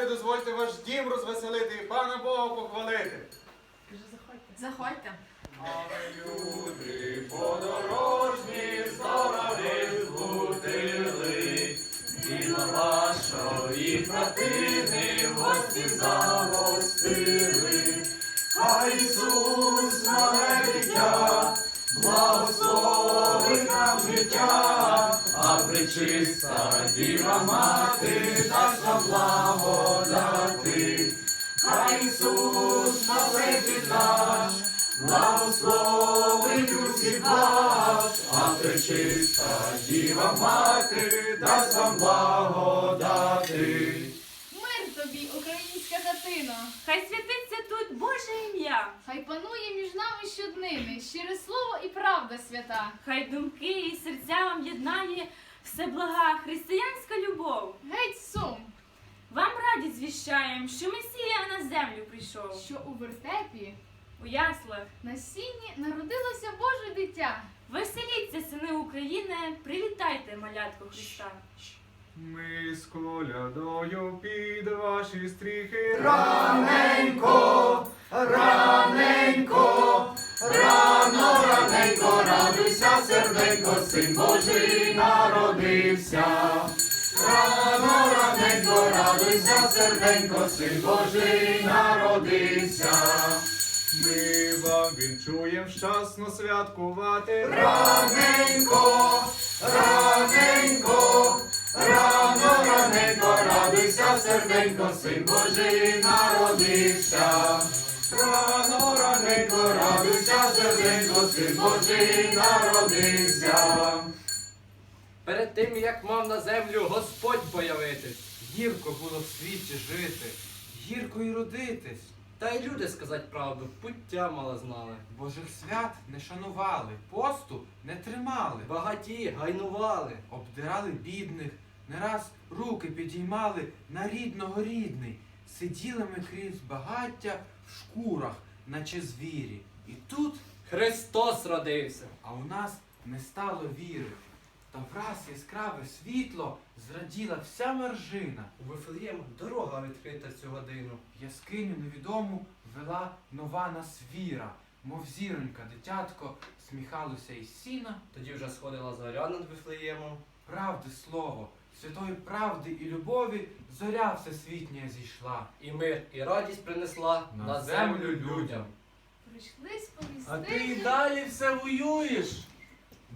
господарю, дозвольте ваш дім розвеселити і пана Бога похвалити. Заходьте. Люди подорожні здорові збудили, і вашої хатини гості загостили. Хай Ісус а причиста діва мати дасть нам благодати. Хай Ісус малий наш, благословить усіх вас, а пречиста діва мати дасть вам благодати. Мир тобі, українська хатино. Хай святиться тут Боже ім'я, Хай панує між нами щоднини, щире слово і правда свята. хай думки і серця вам єднає все блага, християнська любов. Геть сум, Вам радість звіщаєм, що Месія на землю прийшов. що у вертепі У яслах на сіні народилося Боже дитя. веселіться, сини України, привітайте малятку Христа. Ми з колядою під ваші стріхи Раненько, раненько, серденько, син Божий народився. Рано, раненько, радуйся, серденько, син Божий народився. Ми вам вінчуєм щасно святкувати. Раненько, раненько, рано, раненько, радуйся, серденько, син Божий народився. Рано, радуйся, серденько, син Божий народився. Перед тим, як мав на землю Господь появитись, гірко було в світі жити, гірко й родитись. Та й люди, сказать правду, пуття мало знали. Божих свят не шанували, посту не тримали, Багаті гайнували. обдирали бідних, не раз руки підіймали на рідного рідний. Сиділи ми крізь багаття в шкурах, наче звірі. І тут, Христос родився. а у нас не стало віри. Та враз яскраве світло зраділа вся мержина. У Вифлеєм дорога відкрита цю годину. Яскиню невідому вела нова нас віра, мов зіронька, дитятко, сміхалося із сіна. Тоді вже сходила зоря над Вифлеємом. Правди слово, святої правди і любові зоря всесвітня зійшла. І мир, і радість принесла На на, землю людям. Прийшли А ти сповістити. й далі все воюєш,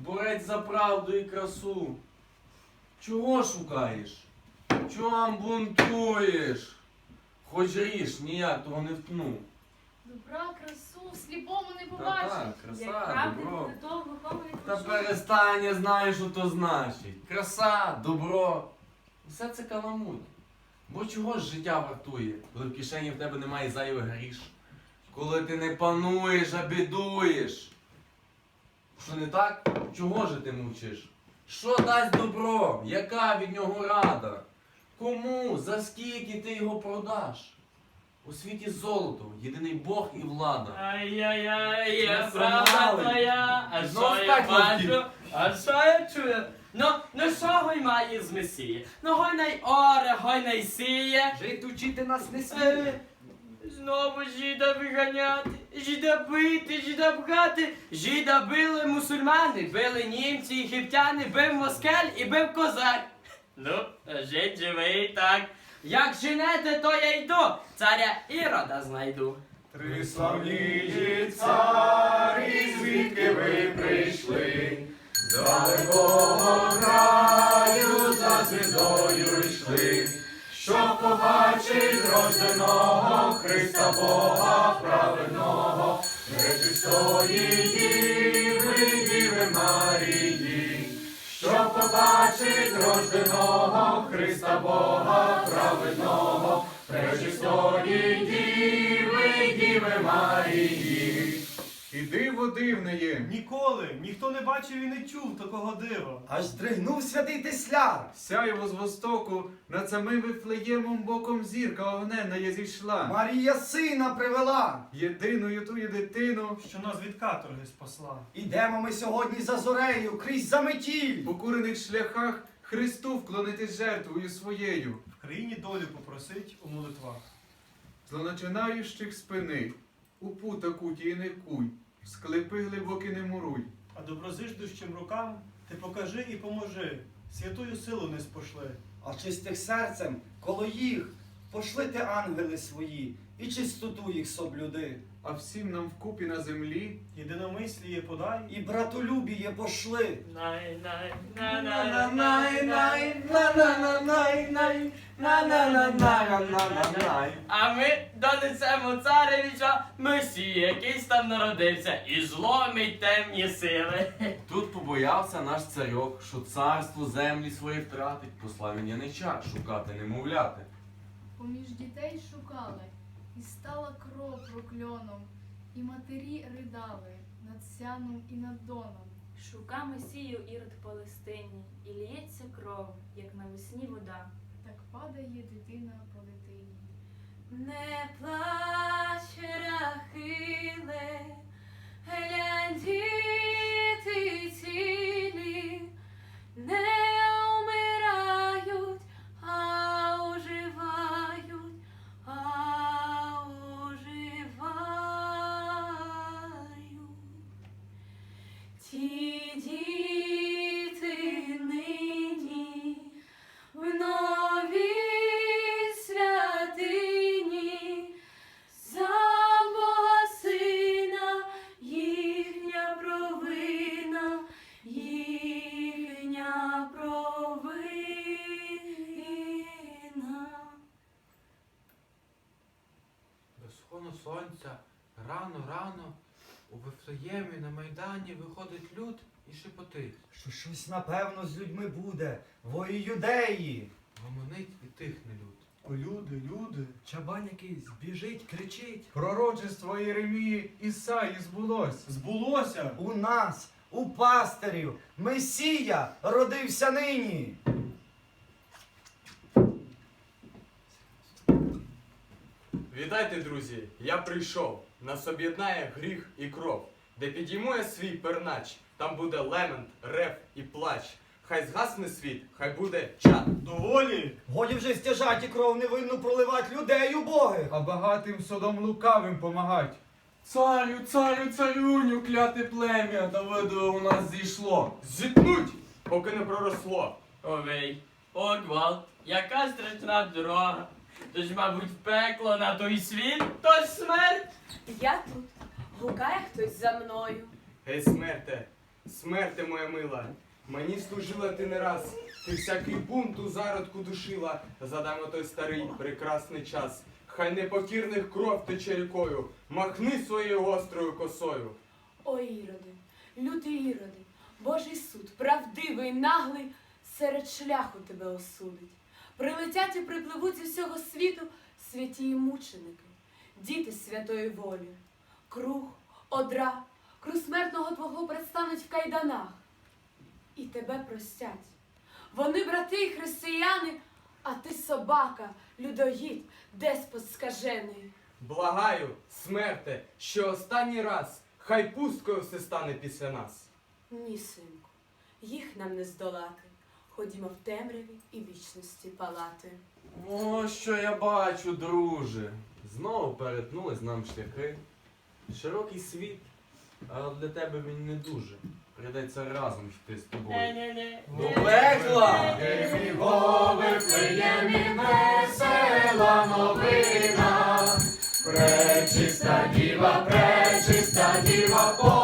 борець за правду і красу. Чого шукаєш? Чом бунтуєш? Хоч ріж, ніяк того не втну. Добра, красу, сліпому не Та побачиш. так, Як краса, правди добро. вихований Та перестань, я знаю, що то значить. Краса, добро. Все це каламут. Бо чого ж життя вартує, коли в кишені в тебе немає зайвих гріш? Коли ти не пануєш, а бідуєш. Що не так? Чого ж ти мовчиш? Що дасть добро? Яка від нього рада? Кому? За скільки ти його продаш? У світі золото, єдиний Бог і влада. Ай-яй-яй, є правда твоя, а що я бачу, а що я чую? Ну, ну що гой має з Месії? Ну гой най оре, гой най сіє. Жити учити нас не сміє. Знову жіда виганяти, жіда бити, жіда пхати. Жіда били мусульмани, били німці, єгиптяни, бив москаль і бив козак. Ну, жить живий так. Як женете, то я йду, царя Ірода знайду. Три славні царі, звідки ви прийшли? Далекого краю за звіздою йшли, побачить рожденого Христа Бога праведного, пречистої діви, діви Марії, щоб побачить рожденого Христа Бога праведного, пречистої діви, діви Марії. І диво дивне є. Ніколи ніхто не бачив і не чув такого дива. Аж здригнув святий Тесляр. Сяєво з востоку, над самим Вифлеємом боком зірка огнена є зійшла. Марія сина привела. Єдиною тую дитину, Що нас від каторги спасла. Ідемо ми сьогодні за зорею, крізь заметіль. в покурених шляхах Христу вклонити жертвою своєю. В країні долю попросить у молитвах. Злоначинаючих спини, у пута куті не куй, склепи глибокі не муруй. А доброзиждущим рукам ти покажи і поможи, святую силу не спошли. А чистих серцем коло їх пошлите ангели свої, і чистоту їх соблюди. А всім нам вкупі на землі Єдиномисліє подай, І братолюбіє пошли. Най, най, на, на, на, най, А ми донесемо царевича Месія, якийсь там народився, і зломить темні сили. Тут побоявся наш царьок, що царство землі своє втратить, послав він янича шукати немовляти. Поміж дітей шукали, і стала кров прокльоном, і матері ридали над сяном і над доном. Шука Месію ірод в Палестині, і лється кров, як навесні вода. Так падає дитина по дитині. Не плач, Рахиле, сходу сонця рано-рано у Вифлеємі на Майдані виходить люд і шепотить. Що щось напевно з людьми буде, вої юдеї. Гомонить і тихне люд. О, люди, люди. Чабан якийсь біжить, кричить. пророчество Єремії Ісаї збулось. Збулося! У нас, у пастирів, Месія родився нині. Вітайте, друзі! Я прийшов. Нас об'єднає гріх і кров. Де підійму я свій пернач, там буде лемент, рев і плач. Хай згасне світ, хай буде чад. Доволі! Годі вже стяжать і кров невинну проливать людей убогих. А багатим содом лукавим помагать. Царю, царю, царюню, кляте плем'я, Давидове у нас зійшло. Зітнуть, поки не проросло. Овей, о гвалт, яка страшна дорога. Тож, мабуть, пекло на той світ, то ж смерть. Я тут. Гукає хтось за мною. Гей, смерте, смерте моя мила. Мені служила ти не раз, ти всякий бунт у зародку душила. Задамо той старий прекрасний час. Хай непокірних кров тече рікою, махни своєю гострою косою. Ой, іроди, лютий іроди, Божий суд, правдивий, наглий, серед шляху тебе осудить. Прилетять і припливуть зі всього світу святі і мученики, діти святої волі. Круг, одра, круг смертного твого предстануть в кайданах. І тебе простять. Вони брати і християни, а ти собака, людоїд, деспот скажений. Благаю, смерте, що останній раз, хай пусткою все стане після нас. Ні, синку, їх нам не здолати. Ходімо в темряві і вічності палати. О, що я бачу, друже. Знову перетнулись нам шляхи. Широкий світ, але для тебе він не дуже. Прийдеться разом йти з тобою. До пекла! весела новина, пречиста діва, пречиста діва породила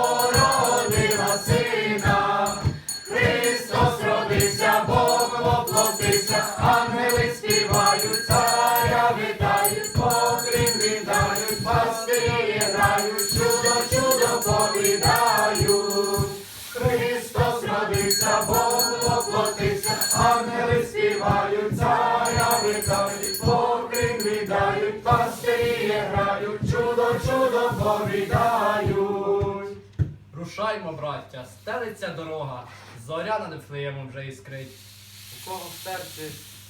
покрив віддають, пастирі грають, чудо, чудо повідають. Рушаймо, браття, стелиться дорога, зоря над Вифлеємом вже іскрить. У кого в серці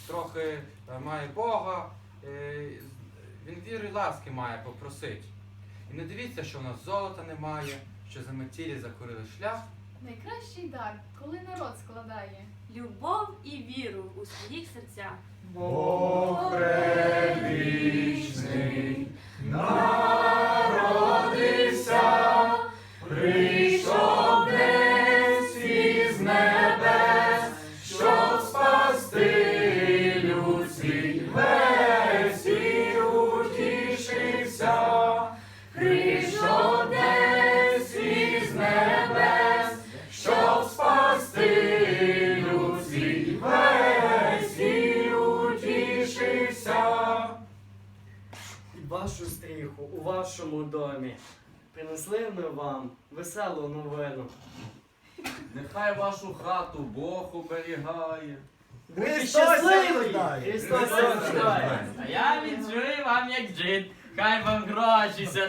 трохи е, має Бога, е, він віри ласки має попросить. І не дивіться, що в нас золота немає, що заметілі закурили шлях. Найкращий дар, коли народ складає, любов і віру у своїх серцях. Бог народився, утішився. Вашу стріху у вашому домі. Принесли ми вам веселу новину. Нехай вашу хату Бог оберігає. Будьте Христос щасливі! Христос рождає! А я віджую вам як жит. Хай вам гроші ся